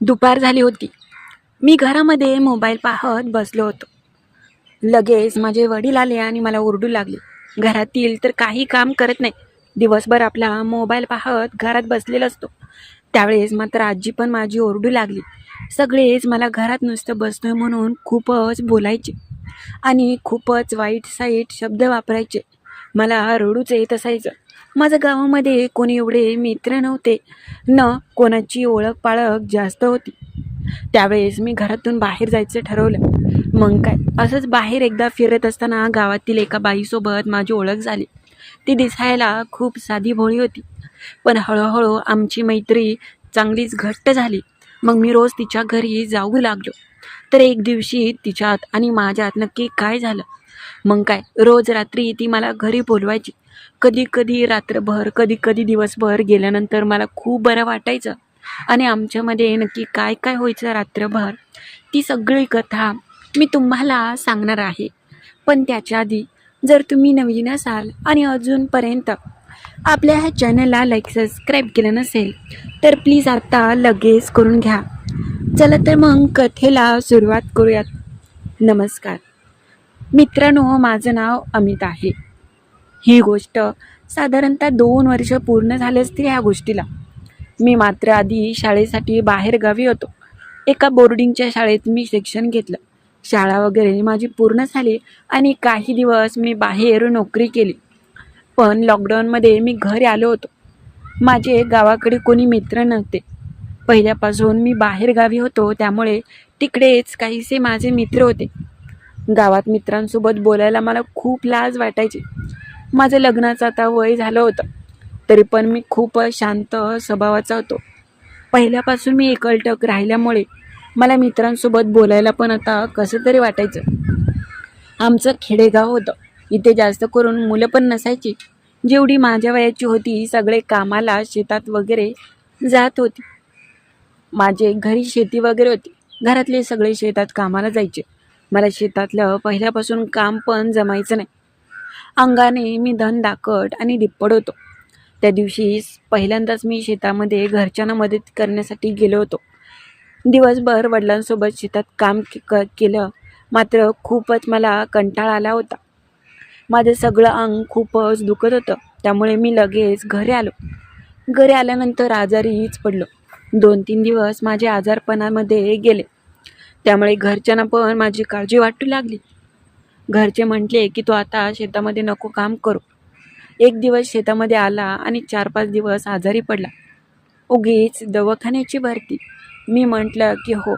दुपार झाली होती. मी घरामध्ये मोबाईल पाहत बसलो होतो. लगेच माझे वडील आले आणि मला ओरडू लागले. घरातील तर काही काम करत नाही. दिवसभर आपला मोबाईल पाहत घरात बसलेला असतो. त्यावेळेस मात्र आजी पण माझी ओरडू लागली. सगळेच मला घरात नुसतं बसतोय म्हणून खूपच बोलायचे आणि खूपच वाईट साईट शब्द वापरायचे. मला रडूच येत असायचं. माझ्या गावामध्ये कोणी एवढे मित्र नव्हते. न कोणाची ओळख पाळख जास्त होती. त्यावेळेस मी घरातून बाहेर जायचं ठरवलं. मग काय? असंच बाहेर एकदा फिरत असताना गावातील एका बाईसोबत माझी ओळख झाली. ती दिसायला खूप साधी भोळी होती. पण हळूहळू आमची मैत्री चांगलीच घट्ट झाली. मग मी रोज तिच्या घरी जाऊ लागलो. तर एक दिवशी तिच्यात आणि माझ्यात नक्की काय झालं? मग काय? रोज रात्री ती मला घरी बोलवायची. कधी कधी रात्रभर कधी कधी दिवसभर गेल्यानंतर मला खूप बरं वाटायचं. आणि आमच्यामध्ये नक्की काय काय व्हायचं रात्रभर ती सगळी कथा मी तुम्हाला सांगणार आहे. पण त्याच्या आधी जर तुम्ही नवीन असाल आणि अजूनपर्यंत आपल्या ह्या चॅनलला लाईक सबस्क्राईब केलं नसेल तर प्लीज आता लगेच करून घ्या. चला तर मग कथेला सुरुवात करूयात. नमस्कार. मित्रांनो माझं नाव अमित आहे. ही गोष्ट साधारणतः दोन वर्ष पूर्ण झाले असते ह्या गोष्टीला. मी मात्र आधी शाळेसाठी बाहेरगावी होतो. एका बोर्डिंगच्या शाळेत मी शिक्षण घेतलं. शाळा वगैरे माझी पूर्ण झाली आणि काही दिवस मी बाहेर नोकरी केली. पण लॉकडाऊनमध्ये मी घरी आलो होतो. माझे गावाकडे कोणी मित्र नव्हते. पहिल्यापासून मी बाहेरगावी होतो त्यामुळे तिकडेच काहीसे माझे मित्र होते. गावात मित्रांसोबत बोलायला मला खूप लाज वाटायची. माझं लग्नाचं आता वय झालं होतं. तरी पण मी खूप शांत स्वभावाचा होतो. पहिल्यापासून मी एकलटक राहिल्यामुळे मला मित्रांसोबत बोलायला पण आता कसं तरी वाटायचं. आमचं खेडेगाव होतं. इथे जास्त करून मुलं पण नसायची. जेवढी माझ्या वयाची होती सगळे कामाला शेतात वगैरे जात होती. माझे घरी शेती वगैरे होती. घरातले सगळे शेतात कामाला जायचे. मला शेतातलं पहिल्यापासून काम पण जमायचं नाही. अंगाने मी धन दाकट आणि दिप्पड होतो. त्या दिवशी पहिल्यांदाच मी शेतामध्ये घरच्यांना मदत करण्यासाठी गेलो होतो. दिवसभर वडिलांसोबत शेतात काम के- क केलं. मात्र खूपच मला कंटाळा आला होता. माझं सगळं अंग खूपच दुखत होतं. त्यामुळे मी लगेच घरी आलो. घरी आल्यानंतर आजारीच पडलो. दोन तीन दिवस माझे आजारपणामध्ये गेले. त्यामुळे घरच्यांना पण माझी काळजी वाटू लागली. घरचे म्हटले की तू आता शेतामध्ये नको काम करू. एक दिवस शेतामध्ये आला आणि चार पाच दिवस आजारी पडला. उगीच दवाखान्याची भरती. मी म्हटलं की हो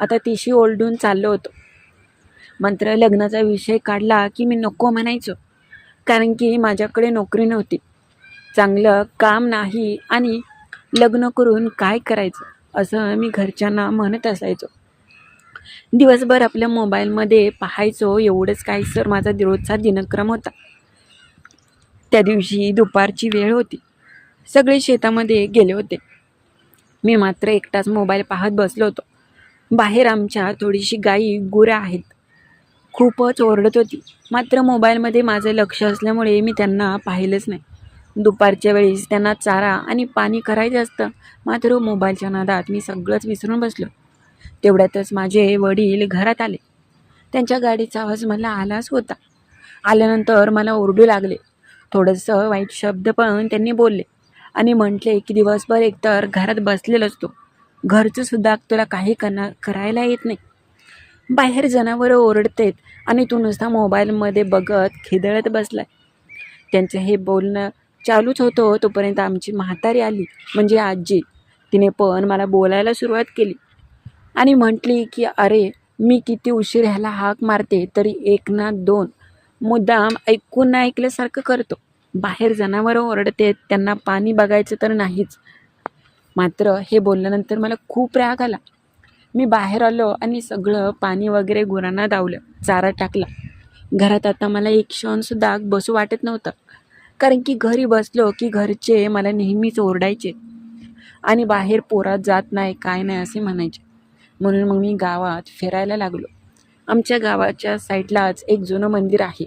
आता तिशी ओलडून चाललो होतो. मात्र लग्नाचा विषय काढला की मी नको म्हणायचो कारण की माझ्याकडे नोकरी नव्हती. चांगलं काम नाही आणि लग्न करून काय करायचं असं मी घरच्यांना म्हणत असायचो. दिवसभर आपल्या मोबाईलमध्ये पाहायचो एवढंच काय सर माझा रोजचा दिनक्रम होता. त्या दिवशी दुपारची वेळ होती. सगळे शेतामध्ये गेले होते. मी मात्र एकटाच मोबाईल पाहत बसलो होतो. बाहेर आमच्या थोडीशी गाई गुरं आहेत. खूपच ओरडत होती. मात्र मोबाईलमध्ये माझं लक्ष असल्यामुळे मी त्यांना पाहिलंच नाही. दुपारच्या वेळेस त्यांना चारा आणि पाणी करायचं असतं. मात्र मोबाईलच्या नादात मी सगळंच विसरून बसलो. तेवढ्यातच माझे वडील घरात आले. त्यांच्या गाडीचा आवाज मला आलाच होता. आल्यानंतर मला ओरडू लागले. थोडंसं वाईट शब्द पण त्यांनी बोलले आणि म्हटले की दिवसभर एकतर घरात बसलेलो असतो घरचंसुद्धा तुला काही कना करायला येत नाही. बाहेर जनावरं ओरडतेत आणि तू नुसता मोबाईलमध्ये बघत खिदळत बसलाय. त्यांचं हे बोलणं चालूच होतं तोपर्यंत आमची म्हातारी आली म्हणजे आजी. तिने पण मला बोलायला सुरुवात केली. आणि म्हटली की अरे मी किती उशीर ह्याला हाक मारते तरी एक ना दोन मुद्दाम ऐकून ना ऐकल्यासारखं करतो. बाहेर जनावरं ओरडते त्यांना पाणी बघायचं तर नाहीच. मात्र हे बोलल्यानंतर मला खूप राग आला. मी बाहेर आलो आणि सगळं पाणी वगैरे गुरांना दावलं चारा टाकला. घरात आता मला एक क्षणसुद्धा बसू वाटत नव्हतं कारण की घरी बसलो की घरचे मला नेहमीच ओरडायचे. आणि बाहेर पोरात जात नाही काय नाही असे म्हणायचे. म्हणून मग मी गावात फिरायला लागलो. आमच्या गावाच्या साईडलाच एक जुनं मंदिर आहे.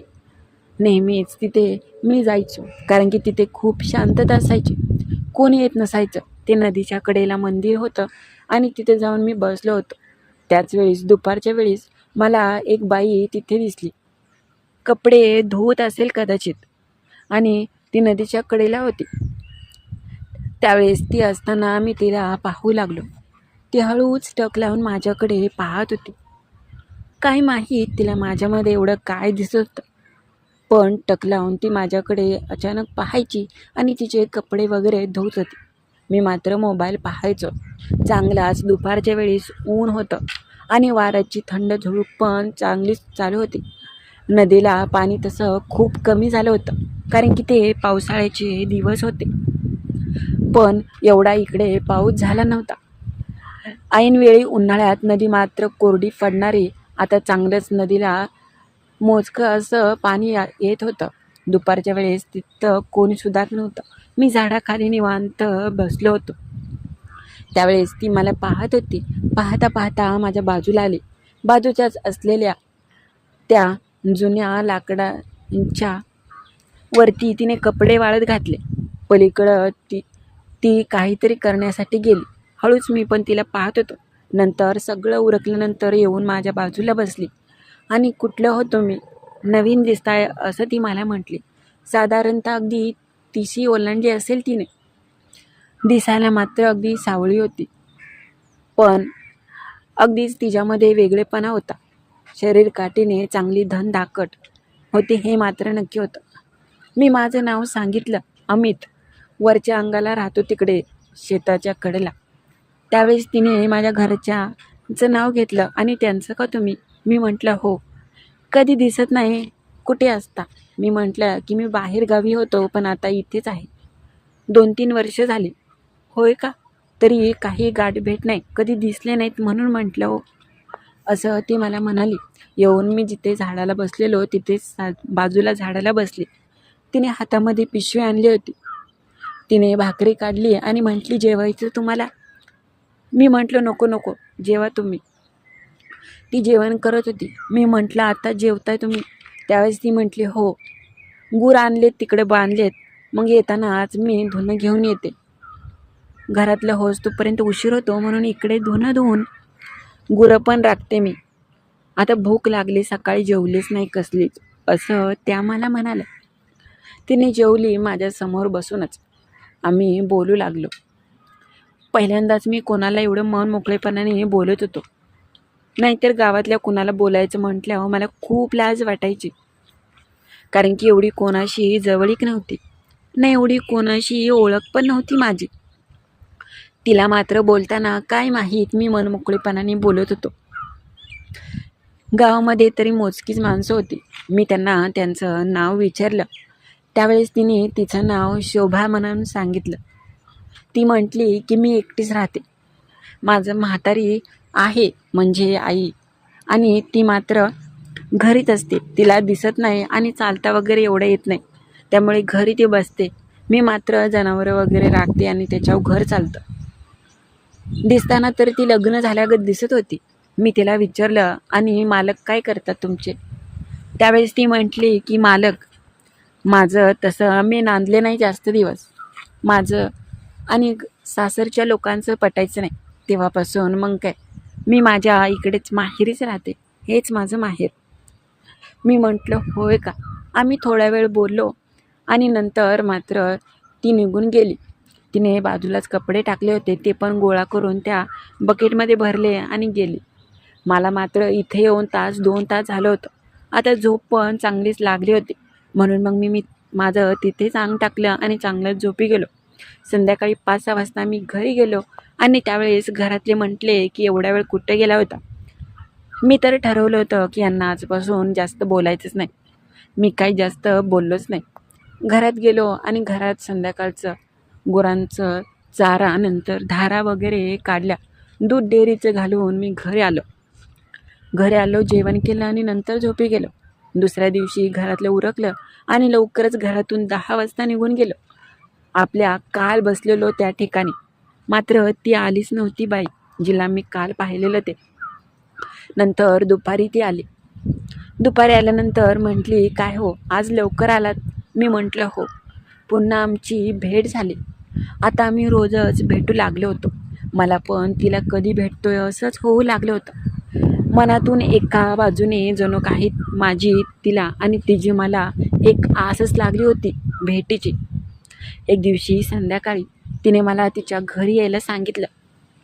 नेहमीच तिथे मी जायचो कारण की तिथे खूप शांतता असायची. कोणी येत नसायचं. ते नदीच्या कडेला मंदिर होतं आणि तिथे जाऊन मी बसलो होतो. त्याच वेळेस दुपारच्या वेळेस मला एक बाई तिथे दिसली. कपडे धुवत असेल कदाचित. आणि ती नदीच्या कडेला होती. त्यावेळेस ती असताना मी तिला पाहू लागलो. ती हळूच टक लावून माझ्याकडे पाहत होती. काय माहीत तिला माझ्यामध्ये एवढं काय दिसत. होतं पण टक लावून ती माझ्याकडे अचानक पाहायची आणि तिचे कपडे वगैरे धुत होती. मी मात्र मोबाईल पाहायचो. चांगलाच दुपारच्या वेळेस ऊन होतं आणि वाऱ्याची थंड झुळूक पण चांगलीच चालू होती. नदीला पाणी तसं खूप कमी झालं होतं कारण की ते पावसाळ्याचे दिवस होते. पण एवढा इकडे पाऊस झाला नव्हता. ऐनवेळी उन्हाळ्यात नदी मात्र कोरडी पडणारी. आता चांगलंच नदीला मोजकं असं पाणी या- येत होतं. दुपारच्या वेळेस तिथं कोणीसुद्धा नव्हतं. मी झाडाखाली निवांत बसलो होतो. त्यावेळेस ती मला पाहत होती. पाहता पाहता माझ्या बाजूला आली. बाजूच्याच असलेल्या त्या जुन्या लाकडांच्या वरती तिने कपडे वाळत घातले. पलीकडं ती ती काहीतरी करण्यासाठी गेली. हळूच मी पण तिला पाहत होतो. नंतर सगळं उरकल्यानंतर येऊन माझ्या बाजूला बसली. आणि कुठलं होतो मी नवीन दिसताय असं ती मला म्हटली. साधारणतः अगदी तिशी ओलांडली असेल तिने. दिसायला मात्र अगदी सावळी होती. पण अगदीच तिच्यामध्ये वेगळेपणा होता. शरीर काठीने चांगली धन दाकट होती हे मात्र नक्की होतं. मी माझं नाव सांगितलं अमित. वरच्या अंगाला राहतो तिकडे शेताच्या कडेला. त्यावेळेस तिने माझ्या घरच्याचं नाव घेतलं आणि त्यांचं का तुम्ही? मी म्हटलं हो. कधी दिसत नाही कुठे असता? मी म्हटलं की मी बाहेर गावी होतो पण आता इथेच आहे. दोन तीन वर्ष झाली. होय का? तरी काही गाठ भेट नाही. कधी दिसले नाहीत म्हणून म्हटलं हो. असं ती मला म्हणाली. येऊन मी जिथे झाडाला बसलेलो तिथेच सा बाजूला झाडाला बसली. तिने हातामध्ये पिशवी आणली होती. तिने भाकरी काढली आणि म्हटली जेवायचं तुम्हाला? मी म्हटलं नको नको जेवा तुम्ही. ती जेवण करत होती. मी म्हटलं आता जेवताय तुम्ही. त्यावेळेस ती म्हटली हो गुर आणलेत तिकडे बांधलेत. मग येताना आज मी धुणं घेऊन येते. घरातलं होस तोपर्यंत उशीर होतो म्हणून इकडे धुणं धुवून गुरं पण राखते मी. आता भूक लागली सकाळी जेवलीच नाही कसलीच असं त्या मला म्हणाल्या. तिने जेवली माझ्यासमोर बसूनच. आम्ही बोलू लागलो. पहिल्यांदाच मी कोणाला एवढं मन मोकळेपणाने बोलत होतो. नाहीतर गावातल्या कोणाला बोलायचं म्हटल्यावर मला खूप लाज वाटायची. कारण की एवढी कोणाशी जवळीक नव्हती. नाही एवढी कोणाशी ओळख पण नव्हती माझी. तिला मात्र बोलताना काय माहीत मी मनमोकळेपणाने बोलत होतो. गावामध्ये तरी मोजकीच माणसं होती. मी त्यांना त्यांचं नाव विचारलं. त्यावेळेस तिने तिचं नाव शोभा म्हणून सांगितलं. ती म्हटली की मी एकटीच राहते. माझं म्हातारी आहे म्हणजे आई. आणि ती मात्र घरीच असते. तिला दिसत नाही आणि चालता वगैरे एवढं येत नाही. त्यामुळे घरी ती बसते. मी मात्र जनावरं वगैरे राखते आणि त्याच्यावर घर चालतं. दिसताना तर ती लग्न झाल्यागत दिसत होती. मी तिला विचारलं आणि मालक काय करतात तुमचे? त्यावेळेस ती म्हटली की मालक माझं तसं मी नांदले नाही जास्त दिवस. माझं आणि सासरच्या लोकांचं पटायचं नाही. तेव्हापासून मग काय? मी माझ्या इकडेच माहेरीच राहते. हेच माझं माहेर. मी म्हटलं होय का? आम्ही थोडा वेळ बोललो आणि नंतर मात्र ती निघून गेली. तिने बाजूलाच कपडे टाकले होते. ते पण गोळा करून त्या बकेटमध्ये भरले आणि गेली. मला मात्र इथे येऊन तास दोन तास झालं होतं. आता झोप पण चांगलीच लागली होती. म्हणून मग मी मी माझं तिथेच अंग टाकलं आणि चांगलंच झोपी गेलो. संध्याकाळी पाच सहा वाजता मी घरी गेलो आणि त्यावेळेस घरातले म्हटले की एवढा वेळ कुठे गेला होता? मी तर ठरवलं होतं की यांना आजपासून जास्त बोलायचंच नाही. मी काही जास्त बोललोच नाही. घरात गेलो आणि घरात संध्याकाळचं गुरांचं चारा नंतर धारा वगैरे काढल्या. दूध डेअरीचं घालून मी घरी आलो. घरी आलो जेवण केलं आणि नंतर झोपी गेलो. दुसऱ्या दिवशी घरातलं उरकलं आणि लवकरच घरातून दहा वाजता निघून गेलो. आपल्या काल बसलेलो त्या ठिकाणी. मात्र ती आलीच नव्हती बाई जिला मी काल पाहिलेलं ते. नंतर दुपारी ती आली. दुपारी आल्यानंतर म्हटली काय हो आज लवकर आलात? मी म्हटलं हो पुन्हा आमची भेट झाली. आता आम्ही रोजच भेटू लागलो होतो. मला पण तिला कधी भेटतोय असंच होऊ लागलं होतं. मनातून एका बाजूने जणू काही माझी तिला आणि तिची मला एक आसच लागली होती भेटीची. एक दिवशी संध्याकाळी तिने मला तिच्या घरी यायला सांगितलं.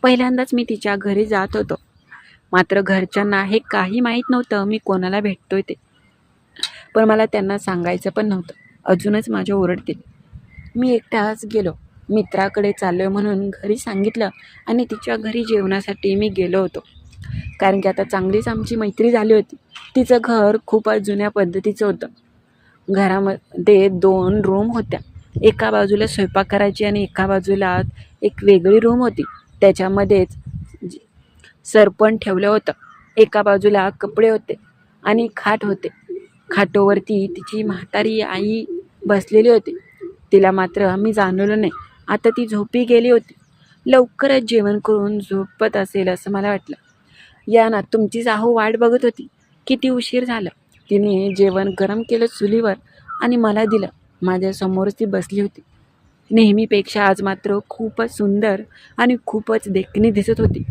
पहिल्यांदाच मी तिच्या घरी जात होतो. मात्र घरच्यांना हे काही माहीत नव्हतं मी कोणाला भेटतोय ते. पण मला त्यांना सांगायचं पण नव्हतं. अजूनच माझ्या ओरडतील. मी एकटाच गेलो. मित्राकडे चाललोय म्हणून घरी सांगितलं आणि तिच्या घरी जेवणासाठी मी गेलो होतो. कारण की आता चांगलीच आमची मैत्री झाली होती. तिचं घर खूपच जुन्या पद्धतीचं होतं. घरामध्ये दोन रूम होत्या. एका बाजूला स्वयंपाक करायची आणि एका बाजूला एक वेगळी रूम होती. त्याच्यामध्येच सरपण ठेवलं होतं. एका बाजूला कपडे होते आणि खाट होते. खाटोवरती तिची म्हातारी आई बसलेली होती. तिला मात्र मी जाणवलं नाही. आता ती झोपी गेली होती. लवकरच जेवण करून झोपत असेल असं मला वाटलं. या ना तुमची जाहू वाट बघत होती. किती उशीर झालं. तिने जेवण गरम केलं चुलीवर आणि मला दिलं. माझ्यासमोरच ती बसली होती. नेहमीपेक्षा आज मात्र खूपच सुंदर आणि खूपच देखणी दिसत होती.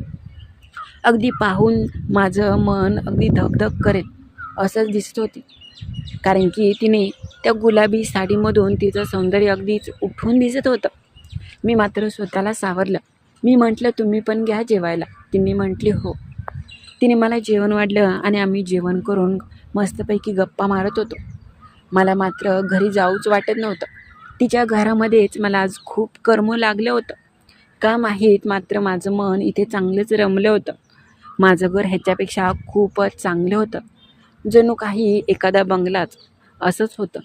अगदी पाहून माझं मन अगदी धगधग करेल असंच दिसत होती. कारण की तिने त्या गुलाबी साडीमधून तिचं सौंदर्य अगदीच उठून दिसत होतं. मी मात्र स्वतःला सावरलं. मी म्हटलं तुम्ही पण घ्या जेवायला. तिने म्हटली हो. तिने मला जेवण वाढलं आणि आम्ही जेवण करून मस्तपैकी गप्पा मारत होतो. मला मात्र घरी जाऊच वाटत नव्हतं. तिच्या घरामध्येच मला आज खूप करमू लागलं होतं. का माहीत मात्र माझं मन इथे चांगलंच रमलं होतं. माझं घर ह्याच्यापेक्षा खूपच चांगलं होतं. जणू काही एखादा बंगलाच असंच होतं.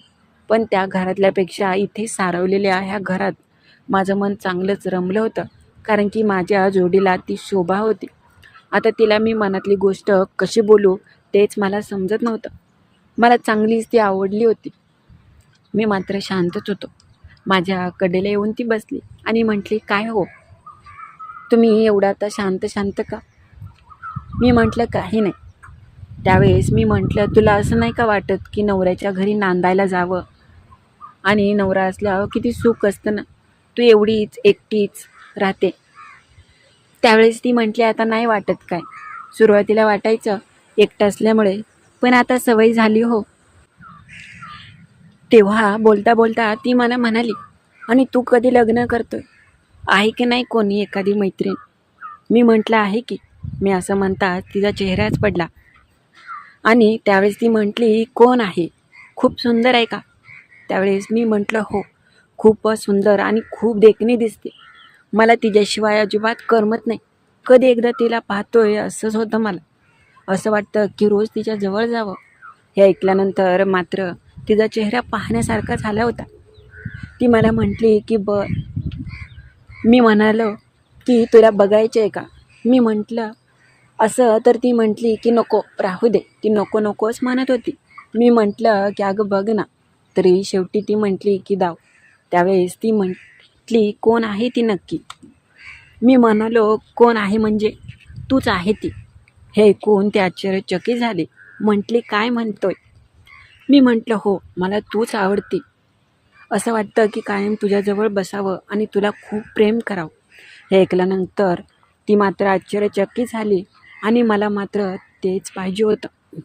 पण त्या घरातल्यापेक्षा इथे सारवलेल्या ह्या घरात माझं मन चांगलंच रमलं होतं कारण की माझ्या जोडीला ती शोभा होती. आता तिला मी मनातली गोष्ट कशी बोलू तेच मला समजत नव्हतं. मला चांगलीच ती आवडली होती. मी मात्र शांतच होतो. माझ्या कडेला येऊन ती बसली आणि म्हटली काय हो? तुम्ही एवढा आता शांत शांत का? मी म्हटलं काही नाही. त्यावेळेस मी म्हटलं तुला असं नाही का वाटत की नवऱ्याच्या घरी नांदायला जावं? आणि नवरा असल्यावर किती सुख असतं ना? तू एवढीच एकटीच राहते. त्यावेळेस ती म्हटली आता नाही वाटत काय? सुरुवातीला वाटायचं एकटं असल्यामुळे पण आता सवय झाली हो. तेव्हा बोलता बोलता ती मला म्हणाली आणि तू कधी लग्न करतोय? आहे की नाही कोणी एखादी मैत्रीण? मी म्हटलं आहे की मी असं म्हणता तिचा चेहराच पडला. आणि त्यावेळेस ती म्हटली कोण आहे? खूप सुंदर आहे का? त्यावेळेस मी म्हटलं हो खूपच सुंदर आणि खूप देखणी दिसते. मला तिच्याशिवाय अजिबात करमत नाही. कधी एकदा तिला पाहतोय असंच होतं मला. असं वाटतं की रोज तिच्या जवळ जावं. हे ऐकल्यानंतर मात्र तिचा चेहरा पाहण्यासारखा झाला होता. ती मला म्हटली की ब मी म्हणालो की तुला बघायचं आहे का? मी म्हटलं असं तर ती म्हटली की नको राहू दे. ती नको नकोच म्हणत होती. मी म्हटलं की अगं बघ ना. तरी शेवटी ती म्हटली की दाव. त्यावेळेस ती म्हटली कोण आहे ती नक्की? मी म्हणालो कोण आहे म्हणजे? तूच आहे ती. हे ऐकून ते आश्चर्यचकित झाले. म्हटली काय म्हणतोय? मी म्हटलं हो मला तूच आवडते. असं वाटतं की कायम तुझ्याजवळ बसावं आणि तुला खूप प्रेम करावं. हे ऐकल्यानंतर ती मात्र आश्चर्यचकित झाली आणि मला मात्र तेच पाहिजे होतं.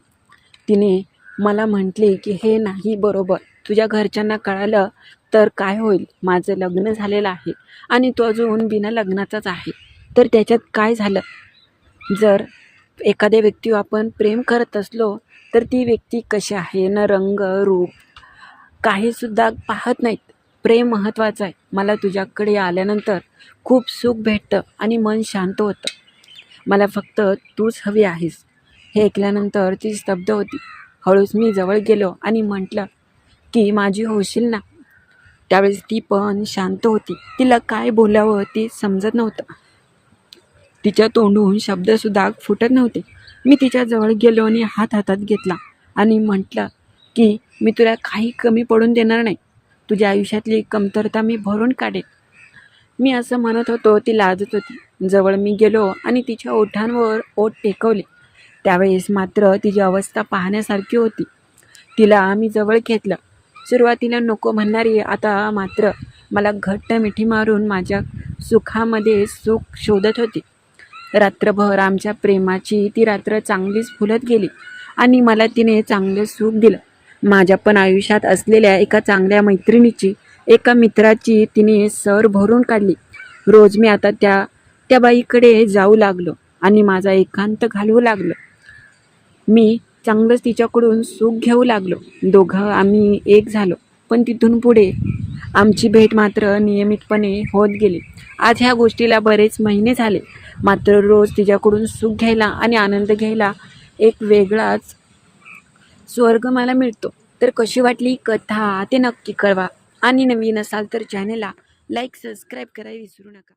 तिने मला म्हटले की हे नाही बरोबर. तुझ्या घरच्यांना कळालं तर काय होईल? माझं लग्न झालेलं आहे आणि तो अजून बिना लग्नाचाच आहे. तर त्याच्यात काय झालं? जर एखाद्या व्यक्तीवर आपण प्रेम करत असलो तर ती व्यक्ती कशी आहे? न रंग रूप काहीसुद्धा पाहत नाहीत. प्रेम महत्त्वाचं आहे. मला तुझ्याकडे आल्यानंतर खूप सुख भेटतं आणि मन शांत होतं. मला फक्त तूच हवी आहेस. हे ऐकल्यानंतर ती स्तब्ध होती. हळूच मी जवळ गेलो आणि म्हटलं की माझी होशील ना? त्यावेळेस ती पण शांत होती. तिला काय बोलावं ते समजत नव्हतं. तिच्या तोंडून शब्दसुद्धा फुटत नव्हते. मी तिच्याजवळ गेलो आणि हात हातात घेतला आणि म्हटलं की मी तुला काही कमी पडून देणार नाही. तुझ्या आयुष्यातली कमतरता मी भरून काढेन. मी असं म्हणत होतो ती लाजत होती. जवळ मी गेलो आणि तिच्या ओठांवर ओठ टेकवले. त्यावेळेस मात्र तिची अवस्था पाहण्यासारखी होती. तिला मी जवळ घेतलं. सुरुवातीला नको म्हणणारी आता मात्र मला घट्ट मिठी मारून माझ्या सुखामध्ये सुख शोधत होती. रात्रभर आमच्या प्रेमाची ती रात्र चांगलीच फुलत गेली आणि मला तिने चांगलं सुख दिलं. माझ्या पण आयुष्यात असलेल्या एका चांगल्या मैत्रिणीची एका मित्राची तिने सर भरून काढली. रोज मी आता त्या त्या बाईकडे जाऊ लागलो आणि माझा एकांत घालवू लागलो. मी चांगलंच तिच्याकडून सुख घेऊ लागलो. दोघं आम्ही एक झालो. पण तिथून पुढे आमची भेट मात्र नियमितपणे होत गेली. आज ह्या गोष्टीला बरेच महिने झाले. मात्र रोज तिच्याकडून सुख घ्यायला आणि आनंद घ्यायला एक वेगळाच स्वर्ग मला मिळतो. तर कशी वाटली ही कथा ते नक्की कळवा. आणि नवीन असाल तर चॅनलला लाईक सबस्क्राईब करायला विसरू नका.